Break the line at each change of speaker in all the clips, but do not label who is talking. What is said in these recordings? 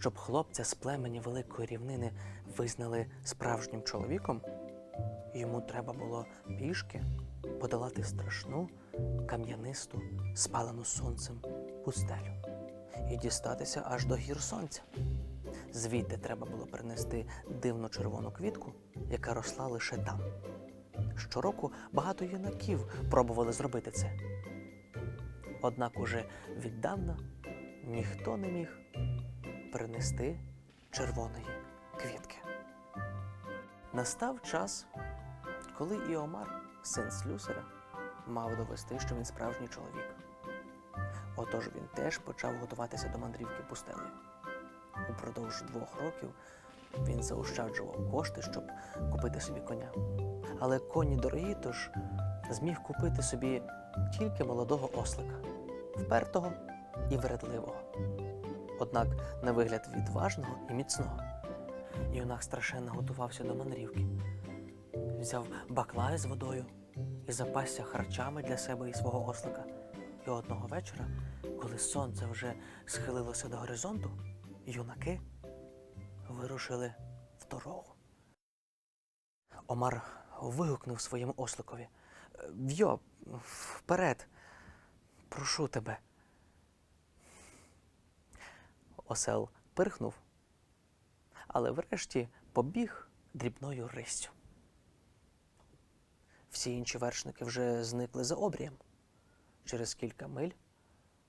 Щоб хлопця з племені Великої рівнини визнали справжнім чоловіком, йому треба було пішки подолати страшну, кам'янисту, спалену сонцем пустелю і дістатися аж до гір сонця. Звідти треба було принести дивну червону квітку, яка росла лише там. Щороку багато юнаків пробували зробити це. Однак уже віддавна ніхто не міг принести червоної квітки. Настав час, коли і Омар, син слюсаря, мав довести, що він справжній чоловік. Отож він теж почав готуватися до мандрівки пустелею. Упродовж двох років він заощаджував кошти, щоб купити собі коня. Але коні дорогі, тож зміг купити собі тільки молодого ослика, впертого і вередливого. Однак на вигляд відважного і міцного. Юнак страшенно готувався до мандрівки. Взяв баклаї з водою і запасся харчами для себе і свого ослика. І одного вечора, коли сонце вже схилилося до горизонту, юнаки вирушили в дорогу. Омар вигукнув своєму осликові: Вйо, вперед, прошу тебе. Осел пирхнув, але врешті побіг дрібною риссю. Всі інші вершники вже зникли за обрієм. Через кілька миль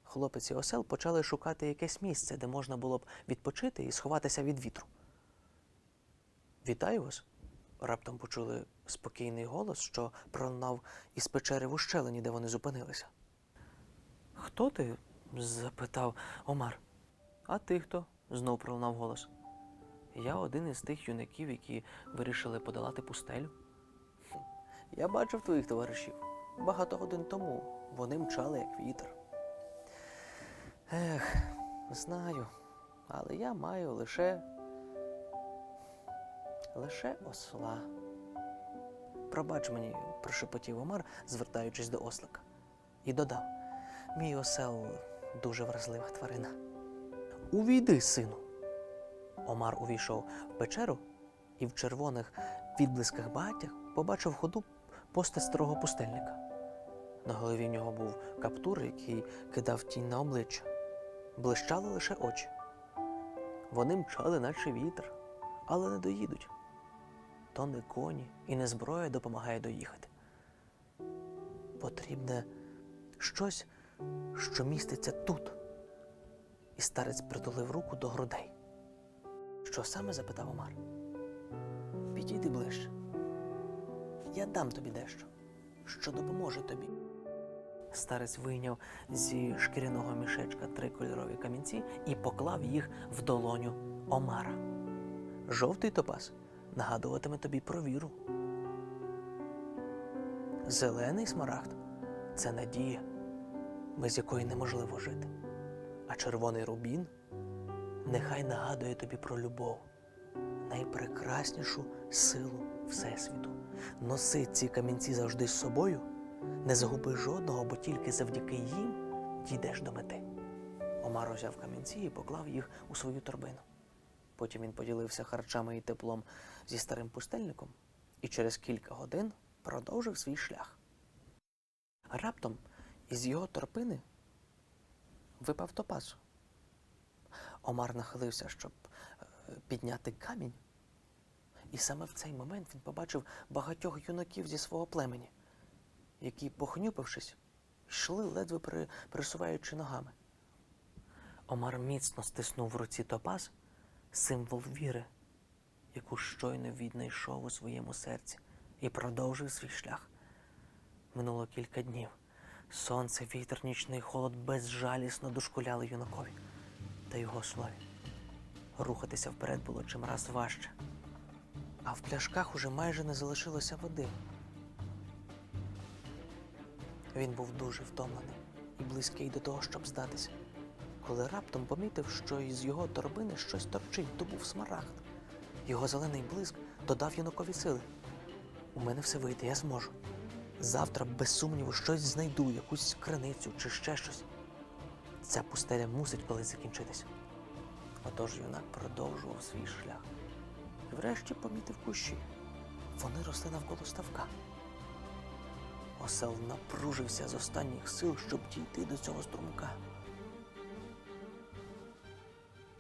хлопець і осел почали шукати якесь місце, де можна було б відпочити і сховатися від вітру. Вітаю вас! раптом почули спокійний голос, що пролунав із печери в ущелині, де вони зупинилися. Хто ти? запитав Омар. А ти хто? знов пролунав голос. Я один із тих юнаків, які вирішили подолати пустелю. Я бачив твоїх товаришів. Багато годин тому вони мчали, як вітер. Ех, знаю, але я маю лише. лише осла. Пробач мені, прошепотів Омар, звертаючись до ослика, і додав: мій осел дуже вразлива тварина. Увійди, сину. Омар увійшов в печеру і в червоних відблисках багаття побачив ходу поста старого пустельника. На голові в нього був каптур, який кидав тінь на обличчя. Блищали лише очі. Вони мчали, наче вітер, але не доїдуть. То не коні і не зброя допомагає доїхати. Потрібне щось, що міститься тут. І старець притулив руку до грудей. Що саме запитав Омар? Підійди ближче. Я дам тобі дещо, що допоможе тобі. Старець вийняв зі шкіряного мішечка три кольорові камінці і поклав їх в долоню Омара. Жовтий топаз нагадуватиме тобі про віру. Зелений смарагд це надія, без якої неможливо жити. А червоний рубін нехай нагадує тобі про любов, найпрекраснішу силу Всесвіту. Носи ці камінці завжди з собою, не загуби жодного, бо тільки завдяки їм дійдеш до мети. Омар взяв камінці і поклав їх у свою торбину. Потім він поділився харчами і теплом зі старим пустельником і через кілька годин продовжив свій шлях. Раптом із його торпини випав топаз. Омар нахилився, щоб е, підняти камінь. І саме в цей момент він побачив багатьох юнаків зі свого племені, які, похнюпившись, йшли, ледве пересуваючи ногами. Омар міцно стиснув в руці топаз, символ віри, яку щойно віднайшов у своєму серці, і продовжив свій шлях. Минуло кілька днів. Сонце, вітер, нічний холод безжалісно дошкуляли юнакові та його слові. Рухатися вперед було чимраз важче, а в пляшках уже майже не залишилося води. Він був дуже втомлений і близький до того, щоб здатися, коли раптом помітив, що із його торбини щось торчить, то був смарагд. Його зелений блиск додав юнакові сили. У мене все вийде, я зможу. Завтра, без сумніву, щось знайду, якусь криницю чи ще щось. Ця пустеля мусить колись закінчитися. Отож юнак продовжував свій шлях і врешті помітив кущі. Вони росли навколо ставка. Осел напружився з останніх сил, щоб дійти до цього струмка.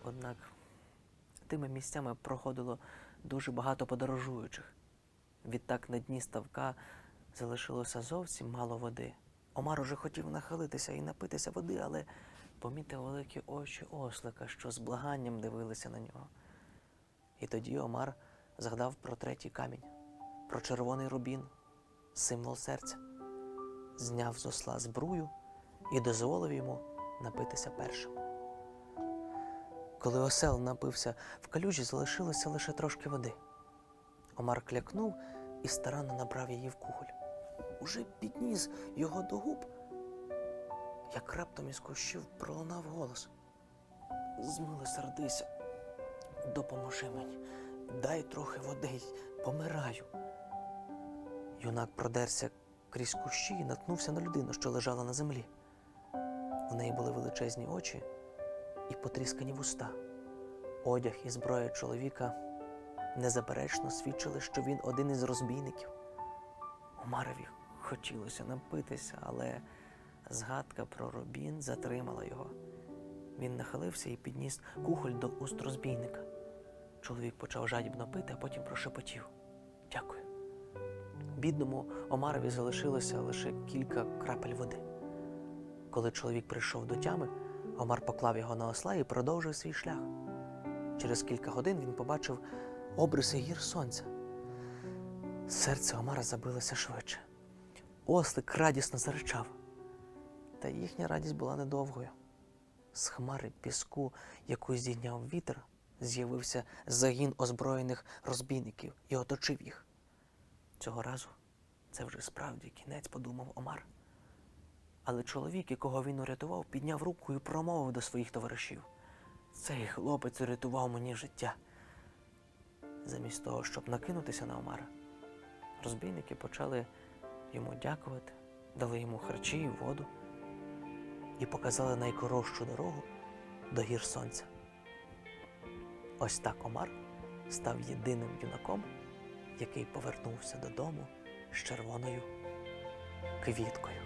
Однак тими місцями проходило дуже багато подорожуючих. Відтак на дні ставка залишилося зовсім мало води. Омар уже хотів нахилитися і напитися води, але помітив великі очі ослика, що з благанням дивилися на нього. І тоді Омар згадав про третій камінь, про червоний рубін, символ серця, зняв з осла збрую і дозволив йому напитися першим. Коли осел напився, в калюжі залишилося лише трошки води. Омар клякнув і старанно набрав її в куголь. Уже підніс його до губ, як раптом із кущів пролунав голос. Змилосердися, допоможи мені, дай трохи води, помираю. Юнак продерся крізь кущі і наткнувся на людину, що лежала на землі. У неї були величезні очі і потріскані вуста. Одяг і зброя чоловіка незаперечно свідчили, що він один із розбійників. Омарові хотілося напитися, але згадка про Робін затримала його. Він нахилився і підніс кухоль до уст розбійника. Чоловік почав жадібно пити, а потім прошепотів. Дякую. Бідному Омарові залишилося лише кілька крапель води. Коли чоловік прийшов до тями, Омар поклав його на осла і продовжив свій шлях. Через кілька годин він побачив обриси гір сонця. Серце Омара забилося швидше. Ослик радісно заричав. Та їхня радість була недовгою. З хмари піску, яку здійняв вітер, з'явився загін озброєних розбійників і оточив їх. Цього разу це вже справді кінець, подумав Омар. Але чоловік, якого він урятував, підняв руку і промовив до своїх товаришів: Цей хлопець урятував мені життя. Замість того, щоб накинутися на Омара, розбійники почали йому дякувати, дали йому харчі і воду і показали найкоротшу дорогу до гір сонця. Ось так Омар став єдиним юнаком, який повернувся додому з червоною квіткою.